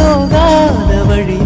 போகாத வழி